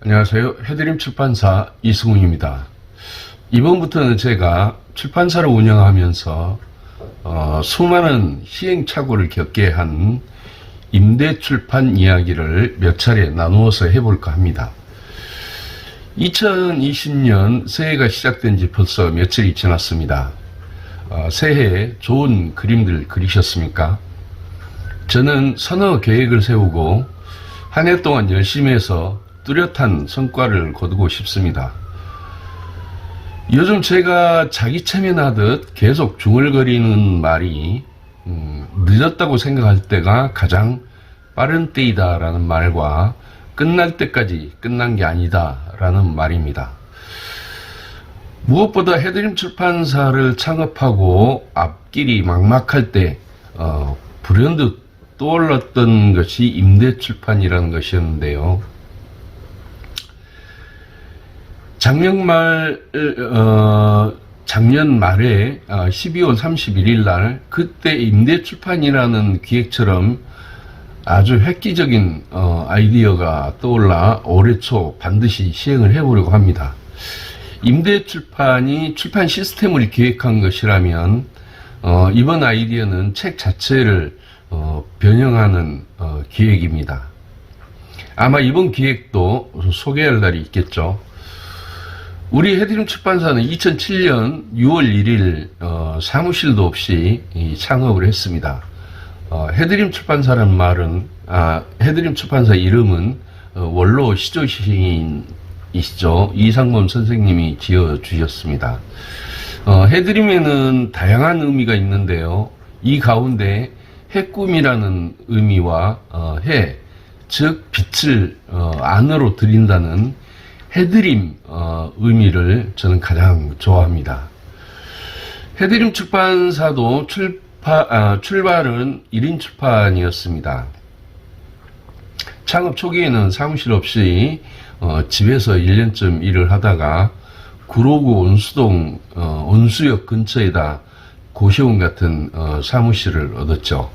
안녕하세요. 해드림 출판사 이승훈입니다. 이번부터는 제가 출판사를 운영하면서 어, 수많은 시행착오를 겪게 한 임대 출판 이야기를 몇 차례 나누어서 해볼까 합니다. 2020년 새해가 시작된 지 벌써 며칠이 지났습니다. 어, 새해에 좋은 그림들 그리셨습니까? 저는 서너 계획을 세우고 한 해 동안 열심히 해서 뚜렷한 성과를 거두고 싶습니다. 요즘 제가 자기 체면하듯 계속 중얼거리는 말이 음, 늦었다고 생각할 때가 가장 빠른 때이다라는 말과 끝날 때까지 끝난 게 아니다라는 말입니다. 무엇보다 해드림 출판사를 창업하고 앞길이 막막할 때 어, 불현듯 떠올랐던 것이 임대 출판이라는 것이었는데요. 작년 말, 어, 작년 말에 어, 12월 31일 날 그때 임대출판이라는 기획처럼 아주 획기적인 어, 아이디어가 떠올라 올해 초 반드시 시행을 해보려고 합니다. 임대출판이 출판 시스템을 기획한 것이라면 어, 이번 아이디어는 책 자체를 어, 변형하는 어, 기획입니다. 아마 이번 기획도 소개할 날이 있겠죠. 우리 해드림 출판사는 2007년 6월 1일 어, 사무실도 없이 이 창업을 했습니다. 어, 해드림 출판사라는 말은 아, 해드림 출판사 이름은 어, 원로 시조 시인이시죠 이상범 선생님이 지어 주셨습니다. 어, 해드림에는 다양한 의미가 있는데요. 이 가운데 해꿈이라는 의미와 어, 해, 즉 빛을 어, 안으로 드린다는 해드림 어, 의미를 저는 가장 좋아합니다. 해드림 출판사도 출파, 아, 출발은 1인 출판이었습니다. 창업 초기에는 사무실 없이 어, 집에서 1년쯤 일을 하다가 구로구 온수동 어, 온수역 근처에다 고시원 같은 어, 사무실을 얻었죠.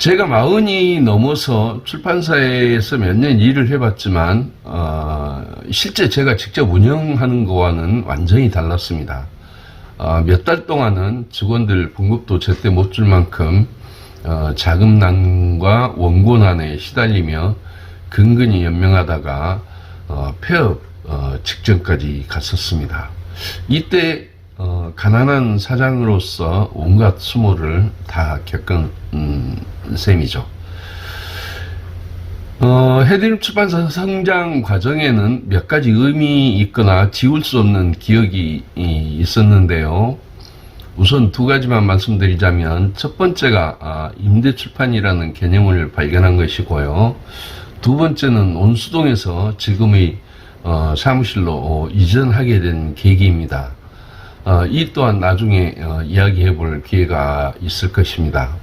제가 마흔이 넘어서 출판사에서 몇 년 일을 해봤지만 어, 실제 제가 직접 운영하는 거와는 완전히 달랐습니다. 어, 몇달 동안은 직원들 봉급도 제때 못 줄 만큼 어, 자금난과 원고난에 시달리며 근근히 연명하다가 어, 폐업 어, 직전까지 갔었습니다. 이때 어, 가난한 사장으로서 온갖 수모를 다 겪은 음, 셈이죠. 어, 해드림 출판사 성장 과정에는 몇 가지 의미 있거나 지울 수 없는 기억이 이, 있었는데요. 우선 두 가지만 말씀드리자면 첫 번째가 아, 임대 출판이라는 개념을 발견한 것이고요. 두 번째는 온수동에서 지금의 어, 사무실로 어, 이전하게 된 계기입니다. 어, 이 또한 나중에 어, 이야기해 볼 기회가 있을 것입니다.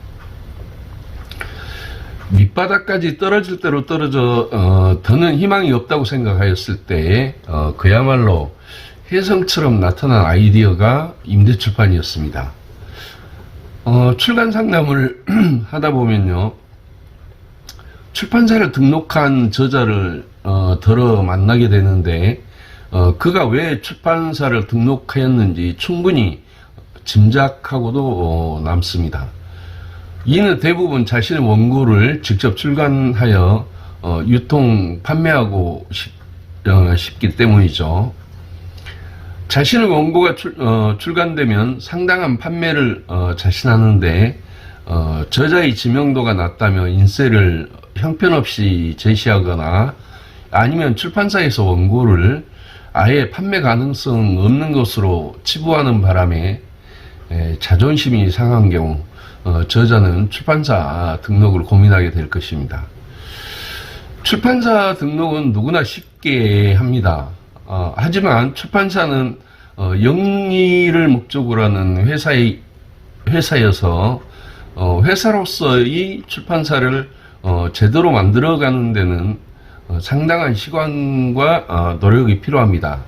밑바닥까지 떨어질 대로 떨어져 어, 더는 희망이 없다고 생각하였을 때 어, 그야말로 혜성처럼 나타난 아이디어가 임대출판이었습니다. 어, 출간 상담을 하다 보면요. 출판사를 등록한 저자를 어, 덜어 만나게 되는데 어, 그가 왜 출판사를 등록하였는지 충분히 짐작하고도 어, 남습니다. 이는 대부분 자신의 원고를 직접 출간하여 어, 유통 판매하고 싶, 어, 싶기 때문이죠. 자신의 원고가 출, 어, 출간되면 상당한 판매를 어, 자신하는데 어, 저자의 지명도가 낮다며 인세를 형편없이 제시하거나 아니면 출판사에서 원고를 아예 판매 가능성 없는 것으로 치부하는 바람에 에, 자존심이 상한 경우 어, 저자는 출판사 등록을 고민하게 될 것입니다. 출판사 등록은 누구나 쉽게 합니다. 어, 하지만 출판사는 어, 영리를 목적으로 하는 회사의, 회사여서 어, 회사로서의 출판사를 어, 제대로 만들어가는 데는 어, 상당한 시간과 어, 노력이 필요합니다.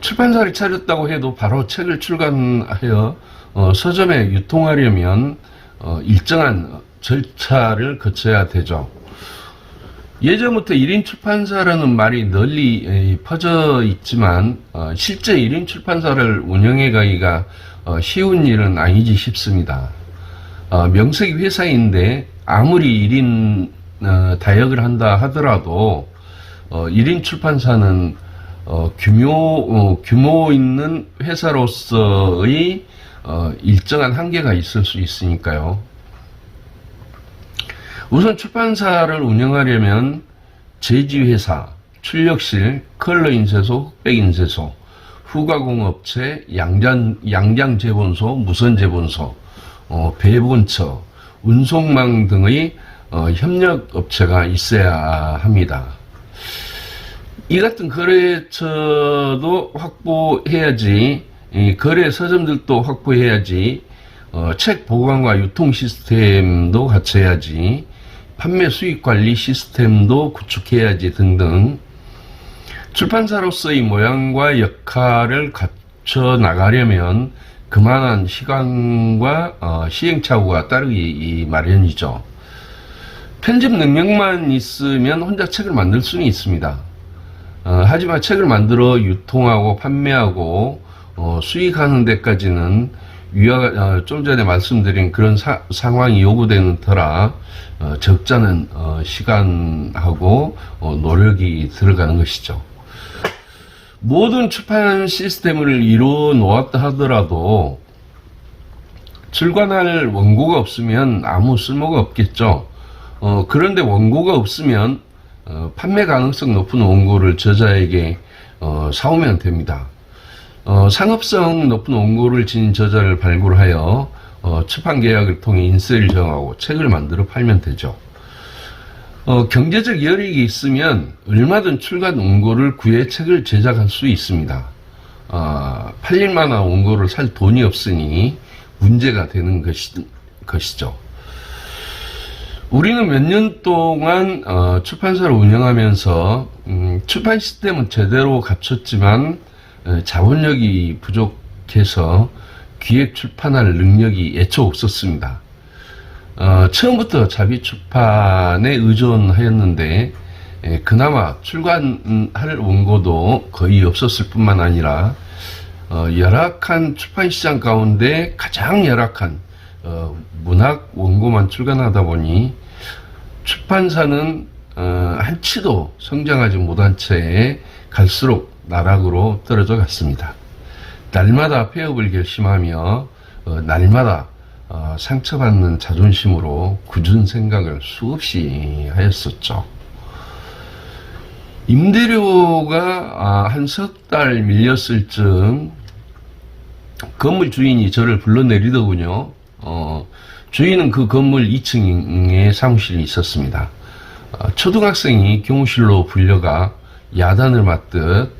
출판사를 차렸다고 해도 바로 책을 출간하여 어, 서점에 유통하려면 어, 일정한 절차를 거쳐야 되죠. 예전부터 1인 출판사라는 말이 널리 에, 퍼져 있지만 어, 실제 1인 출판사를 운영해 가기가 어, 쉬운 일은 아니지 싶습니다. 어, 명색이 회사인데 아무리 1인 어, 다역을 한다 하더라도 어, 1인 출판사는 어, 규모 어, 규모 있는 회사로서의 어, 일정한 한계가 있을 수 있으니까요. 우선 출판사를 운영하려면 제지회사, 출력실, 컬러 인쇄소, 흑백 인쇄소, 후가공업체, 양장, 양장 재본소, 무선 재본소, 어, 배본처, 운송망 등의 어, 협력업체가 있어야 합니다. 이 같은 거래처도 확보해야지, 이 거래 서점들도 확보해야지, 어, 책 보관과 유통 시스템도 갖춰야지, 판매 수익 관리 시스템도 구축해야지 등등 출판사로서의 모양과 역할을 갖춰 나가려면 그만한 시간과 어, 시행착오가 따르기 마련이죠. 편집 능력만 있으면 혼자 책을 만들 수는 있습니다. 어, 하지만 책을 만들어 유통하고 판매하고 어, 수익하는 데까지는 위와 어, 좀 전에 말씀드린 그런 사- 상황이 요구되는 터라 어, 적잖은 어, 시간하고 어, 노력이 들어가는 것이죠. 모든 출판 시스템을 이루어 놓았다 하더라도 출간할 원고가 없으면 아무 쓸모가 없겠죠. 어, 그런데 원고가 없으면 어, 판매 가능성 높은 원고를 저자에게 어, 사오면 됩니다. 어, 상업성 높은 원고를 지닌 저자를 발굴하여 어, 출판 계약을 통해 인세를 정하고 책을 만들어 팔면 되죠. 어, 경제적 여력이 있으면 얼마든 출간 원고를 구해 책을 제작할 수 있습니다. 어, 팔릴 만한 원고를 살 돈이 없으니 문제가 되는 것이, 것이죠. 우리는 몇 년 동안 어, 출판사를 운영하면서 음, 출판 시스템은 제대로 갖췄지만 어, 자본력이 부족해서 기획 출판할 능력이 애초 없었습니다. 어, 처음부터 자비 출판에 의존하였는데 에, 그나마 출간할 원고도 거의 없었을 뿐만 아니라 어, 열악한 출판 시장 가운데 가장 열악한 어, 문학 원고만 출간하다 보니 출판사는 어, 한치도 성장하지 못한 채 갈수록 나락으로 떨어져 갔습니다. 날마다 폐업을 결심하며 어, 날마다 어, 상처받는 자존심으로 굳은 생각을 수없이 하였었죠. 임대료가 아, 한석 달 밀렸을 즈음 건물 주인이 저를 불러내리더군요. 어, 주인은 그 건물 2층에 사무실이 있었습니다. 어, 초등학생이 교무실로 불려가 야단을 맞듯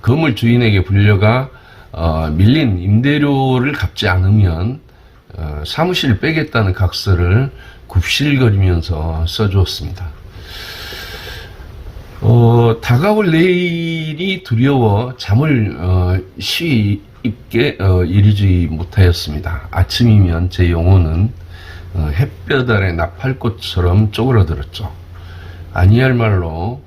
건물 주인에게 불려가 어, 밀린 임대료를 갚지 않으면 어, 사무실을 빼겠다는 각서를 굽실거리면서 써주었습니다. 어, 다가올 내일이 두려워 잠을 어, 쉽게 어, 이루지 못하였습니다. 아침이면 제 영혼은 어, 햇볕 아래 나팔꽃처럼 쪼그라들었죠. 아니할 말로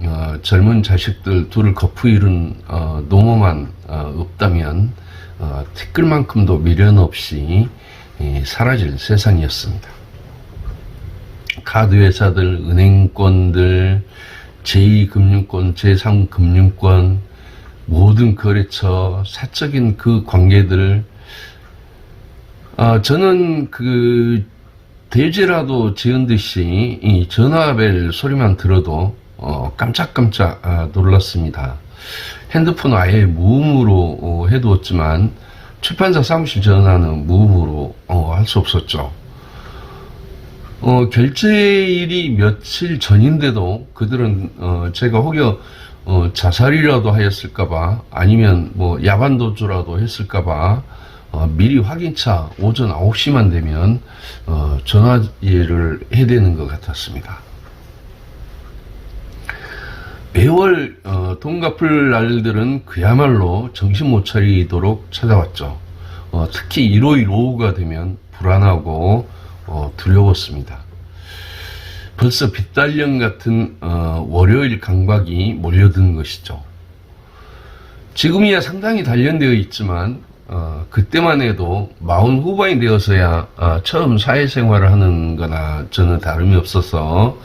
어, 젊은 자식들 둘을 거푸 이룬 어, 노모만 어, 없다면 어, 티끌만큼도 미련 없이 예, 사라질 세상이었습니다. 카드 회사들, 은행권들, 제2금융권, 제3금융권, 모든 거래처, 사적인 그 관계들, 아, 저는 그, 대죄라도 지은 듯이 이 전화벨 소리만 들어도 어, 깜짝깜짝 아, 놀랐습니다. 핸드폰 아예 무음으로 어, 해두었지만 출판사 사무실 전화는 무음으로 어, 할 수 없었죠. 어, 결제일이 며칠 전인데도 그들은 어, 제가 혹여 어, 자살이라도 하였을까봐 아니면 뭐 야반도주라도 했을까봐 어, 미리 확인차 오전 9시만 되면 어, 전화를 해대는 것 같았습니다. 매월 어, 돈 갚을 날들은 그야말로 정신 못 차리도록 찾아왔죠. 어, 특히 일요일 오후가 되면 불안하고 어, 두려웠습니다. 벌써 빗달령 같은 어, 월요일 강박이 몰려든 것이죠. 지금이야 상당히 단련되어 있지만 어, 그때만 해도 마흔 후반이 되어서야 어, 처음 사회생활을 하는 거나 저는 다름이 없어서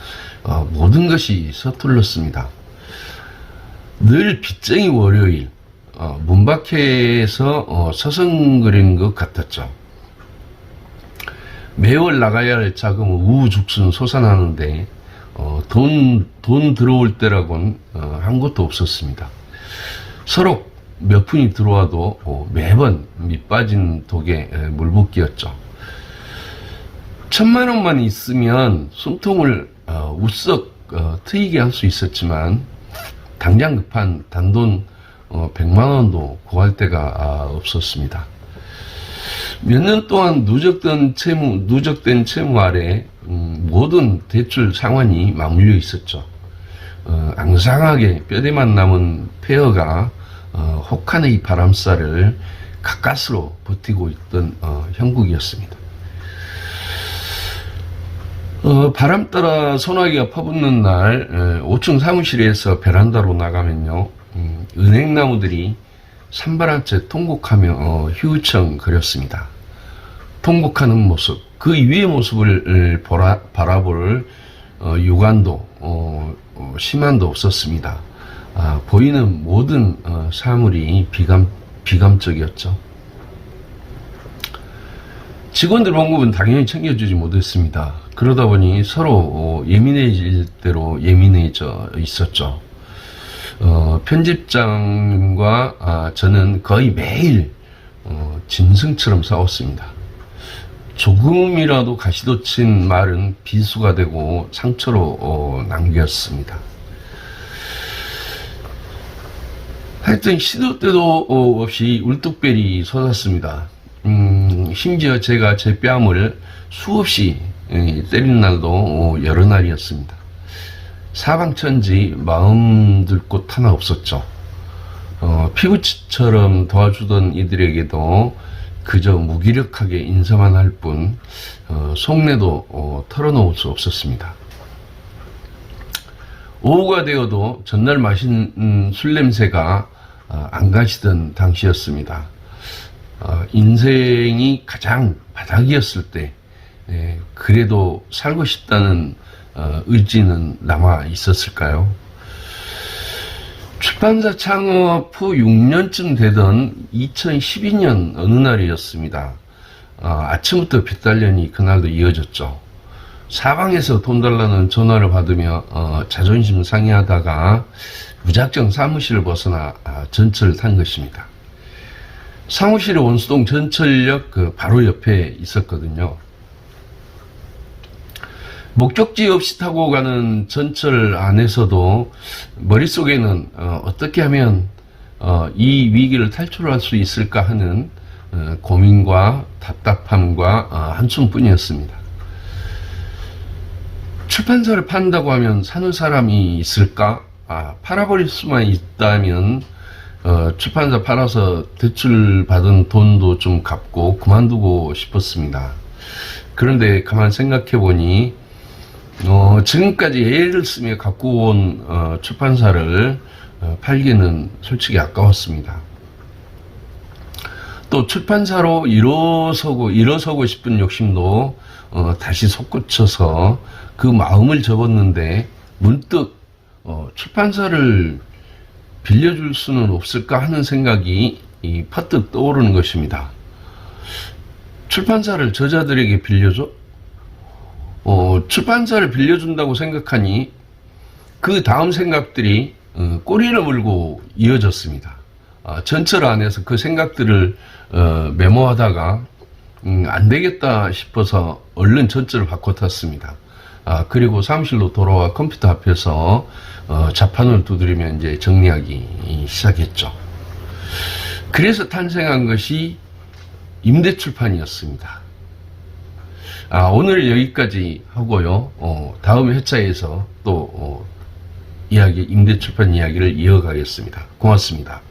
어, 모든 것이 서툴렀습니다. 늘 빚쟁이 월요일 어, 문 밖에서 어, 서성거리는 것 같았죠. 매월 나가야 할 자금은 우후죽순 솟아나는데 어, 돈, 돈 들어올 때라곤 어, 한 것도 없었습니다. 서로 몇 푼이 들어와도 어, 매번 밑빠진 독에 에, 물붓기였죠. 천만 원만 있으면 숨통을 어, 우석 어, 트이게 할 수 있었지만 당장 급한 단돈 어, 100만 원도 구할 데가 아, 없었습니다. 몇 년 동안 누적된 채무, 누적된 채무 아래 음, 모든 대출 상환이 맞물려 있었죠. 어, 앙상하게 뼈대만 남은 폐허가 어, 혹한의 바람살을 가까스로 버티고 있던 어, 형국이었습니다. 어, 바람 따라 소나기가 퍼붓는 날 에, 5층 사무실에서 베란다로 나가면요 음, 은행나무들이 산발한 채 통곡하며 어, 휴청 거렸습니다. 통곡하는 모습 그 위의 모습을 보라, 바라볼 어, 유관도 어, 어, 심한도 없었습니다. 아, 보이는 모든 어, 사물이 비감, 비감적이었죠. 직원들 봉급은 당연히 챙겨주지 못했습니다. 그러다 보니 서로 어, 예민해질 대로 예민해져 있었죠. 어, 편집장과 아, 저는 거의 매일 어, 짐승처럼 싸웠습니다. 조금이라도 가시돋친 말은 비수가 되고 상처로 어, 남겼습니다. 하여튼 시도 때도 어, 없이 울뚝벨이 솟았습니다. 음, 심지어 제가 제 뺨을 수없이 예, 때린 날도 어, 여러 날이었습니다. 사방천지 마음 들 곳 하나 없었죠. 어, 피부처럼 도와주던 이들에게도 그저 무기력하게 인사만 할 뿐, 어, 속내도 어, 털어놓을 수 없었습니다. 오후가 되어도 전날 마신 음, 술 냄새가 어, 안 가시던 당시였습니다. 어, 인생이 가장 바닥이었을 때, 예, 그래도 살고 싶다는 어, 의지는 남아 있었을까요? 출판사 창업 후 6년쯤 되던 2012년 어느 날이었습니다. 어, 아침부터 빚달련이 그날도 이어졌죠. 사방에서 돈 달라는 전화를 받으며 어, 자존심 상해하다가 무작정 사무실을 벗어나 아, 전철을 탄 것입니다. 사무실이 원수동 전철역 그 바로 옆에 있었거든요. 목적지 없이 타고 가는 전철 안에서도 머릿속에는 어, 떻게 하면 어, 이 위기를 탈출할 수 있을까 하는 어, 고민과 답답함과 어, 한숨뿐이었습니다. 출판사를 판다고 하면 사는 사람이 있을까? 아, 팔아버릴 수만 있다면 어, 출판사 팔아서 대출 받은 돈도 좀 갚고 그만두고 싶었습니다. 그런데 가만 생각해 보니 어, 지금까지 애를 쓰며 갖고 온 어, 출판사를 어, 팔기는 솔직히 아까웠습니다. 또 출판사로 일어서고 일어서고 싶은 욕심도 어, 다시 솟구쳐서 그 마음을 접었는데 문득 어, 출판사를 빌려줄 수는 없을까 하는 생각이 이 퍼뜩 떠오르는 것입니다. 출판사를 저자들에게 빌려줘? 어, 출판사를 빌려준다고 생각하니 그 다음 생각들이 어, 꼬리를 물고 이어졌습니다. 아, 전철 안에서 그 생각들을 어, 메모하다가 음, 안 되겠다 싶어서 얼른 전철을 바꿔 탔습니다. 아, 그리고 사무실로 돌아와 컴퓨터 앞에서 어, 자판을 두드리며 이제 정리하기 시작했죠. 그래서 탄생한 것이 임대출판이었습니다. 아, 오늘 여기까지 하고요. 어, 다음 회차에서 또 어, 이야기 임대출판 이야기를 이어가겠습니다. 고맙습니다.